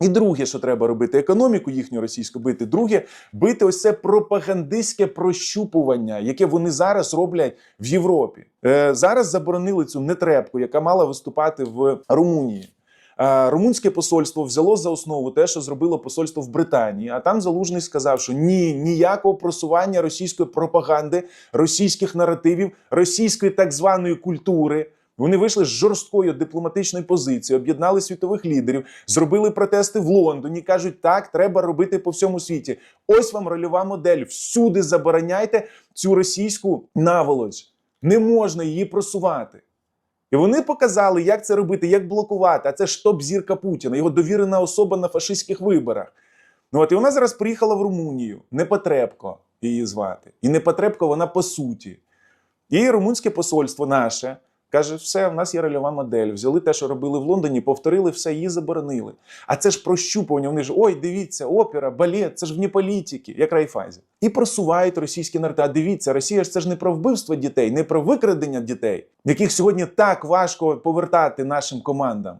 І друге, що треба робити, економіку їхню російську бити. Друге, бити ось це пропагандистське прощупування, яке вони зараз роблять в Європі. Е, зараз заборонили цю нетрепку, яка мала виступати в Румунії. Е, Румунське посольство взяло за основу те, що зробило посольство в Британії. А там залужний сказав, що ні, ніякого просування російської пропаганди, російських наративів, російської так званої культури. Вони вийшли з жорсткою дипломатичною позицією, об'єднали світових лідерів, зробили протести в Лондоні. кажуть, так треба робити по всьому світі. Ось вам рольова модель. Всюди забороняйте цю російську наволоч. Не можна її просувати. І вони показали, як це робити, як блокувати. А це ж топ-зірка Путіна, його довірена особа на фашистських виборах. Ну от і вона зараз приїхала в Румунію. Непотребко її звати. І Непотребко вона по суті. І румунське посольство наше каже: все, в нас є рельова модель. Взяли те, що робили в Лондоні, повторили все, її заборонили. А це ж прощупування. Вони ж ой, дивіться, опера, балет, це ж вні політики, як райфайзі. І просувають російські нарти. А дивіться, Росія ж це ж не про вбивство дітей, не про викрадення дітей, яких сьогодні так важко повертати нашим командам.